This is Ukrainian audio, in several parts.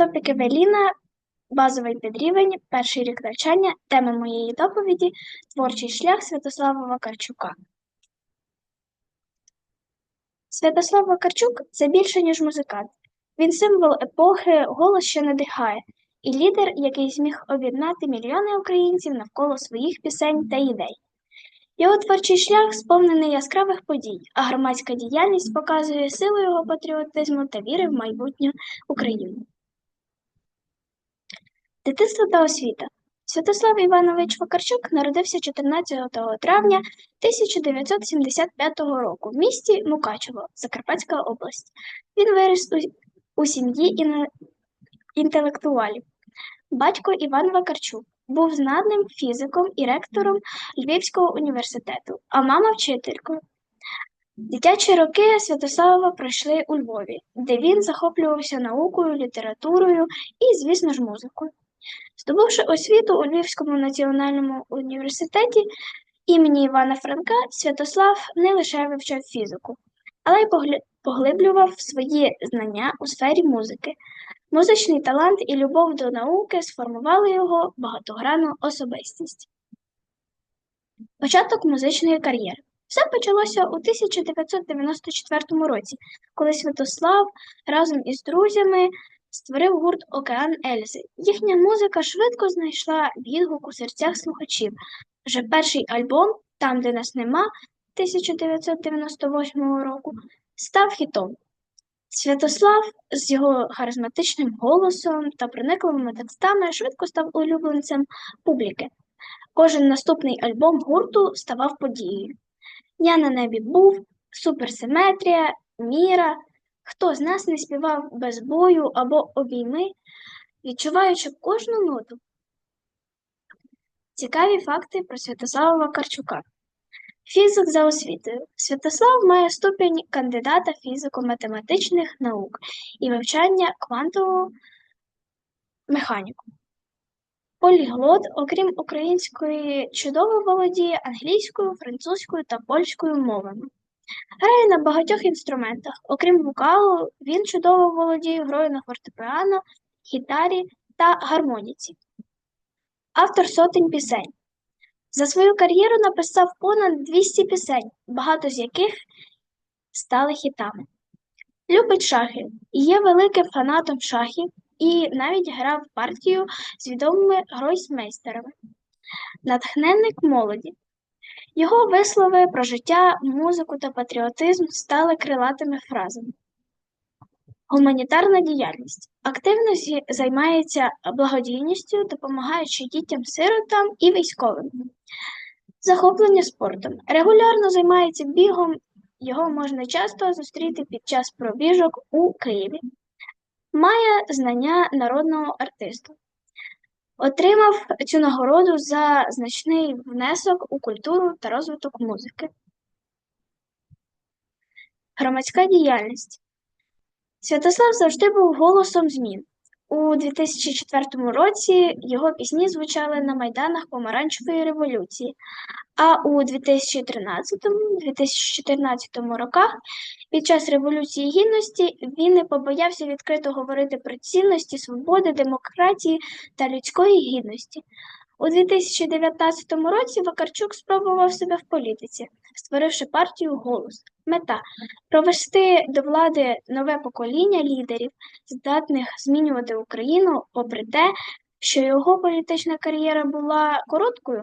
Топік Евеліна, базовий підрівень, перший рік навчання. Тема моєї доповіді Творчий шлях Святослава Вакарчука. Святослав Вакарчук це більше, ніж музикант. Він символ епохи, голос, що надихає, і лідер, який зміг об'єднати мільйони українців навколо своїх пісень та ідей. Його творчий шлях сповнений яскравих подій, а громадська діяльність показує силу його патріотизму та віри в майбутню України. Дитинство та освіта. Святослав Іванович Вакарчук народився 14 травня 1975 року в місті Мукачево, Закарпатська область. Він виріс у, сім'ї інтелектуалів. Батько Іван Вакарчук був знаним фізиком і ректором Львівського університету, а мама вчителькою. Дитячі роки Святослава пройшли у Львові, де він захоплювався наукою, літературою і, звісно ж, музикою. Здобувши освіту у Львівському національному університеті імені Івана Франка, Святослав не лише вивчав фізику, але й поглиблював свої знання у сфері музики. Музичний талант і любов до науки сформували його багатогранну особистість. Початок музичної кар'єри. Все почалося у 1994 році, коли Святослав разом із друзями створив гурт Океан Ельзи. Їхня музика швидко знайшла відгук у серцях слухачів. Вже перший альбом Там, де нас нема 1998 року став хітом. Святослав з його харизматичним голосом та проникливими текстами швидко став улюбленцем публіки. Кожен наступний альбом гурту ставав подією. Я на небі був, суперсиметрія, міра. Хто з нас не співав без бою або обійми, відчуваючи кожну ноту? Цікаві факти про Святослава Вакарчука. Фізик за освітою. Святослав має ступінь кандидата фізико-математичних наук і вивчання квантового механіку. Поліглот, окрім української, чудово володіє англійською, французькою та польською мовами. Грає на багатьох інструментах. Окрім вокалу, він чудово володіє грою на фортепіано, гітарі та гармоніці. Автор сотень пісень. За свою кар'єру написав понад 200 пісень, багато з яких стали хітами. Любить шахи, є великим фанатом шахів і навіть грав партію з відомими гройсмейстерами. Натхненник молоді. Його вислови про життя, музику та патріотизм стали крилатими фразами. Гуманітарна діяльність. Активно займається благодійністю, допомагаючи дітям-сиротам і військовим. Захоплення спортом. Регулярно займається бігом, його можна часто зустріти під час пробіжок у Києві. Має знання народного артисту. Отримав цю нагороду за значний внесок у культуру та розвиток музики. Громадська діяльність. Святослав завжди був голосом змін. У 2004 році його пісні звучали на майданах Помаранчевої революції, а у 2013-2014 роках під час Революції Гідності він не побоявся відкрито говорити про цінності свободи, демократії та людської гідності. У 2019 році Вакарчук спробував себе в політиці, створивши партію «Голос». Мета провести до влади нове покоління лідерів, здатних змінювати Україну, попри те, що його політична кар'єра була короткою,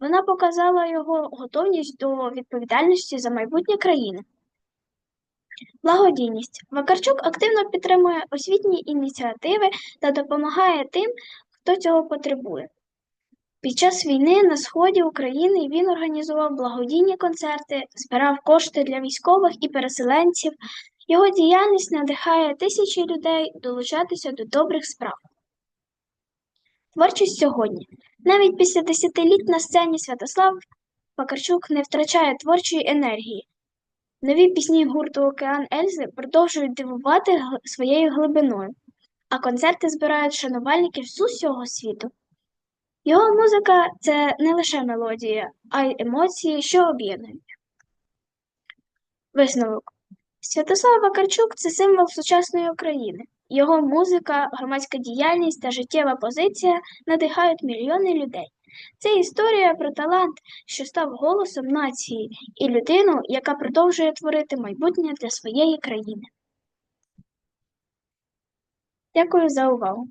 вона показала його готовність до відповідальності за майбутнє країни. Благодійність. Вакарчук активно підтримує освітні ініціативи та допомагає тим, хто цього потребує. Під час війни на сході України він організував благодійні концерти, збирав кошти для військових і переселенців. Його діяльність надихає тисячі людей долучатися до добрих справ. Творчість сьогодні. Навіть після десятиліть на сцені Святослав Вакарчук не втрачає творчої енергії. Нові пісні гурту Океан Ельзи продовжують дивувати своєю глибиною, а концерти збирають шанувальників з усього світу. Його музика це не лише мелодія, а й емоції, що об'єднують. Висновок. Святослав Вакарчук це символ сучасної України. Його музика, громадська діяльність та життєва позиція надихають мільйони людей. Це історія про талант, що став голосом нації, і людину, яка продовжує творити майбутнє для своєї країни. Дякую за увагу.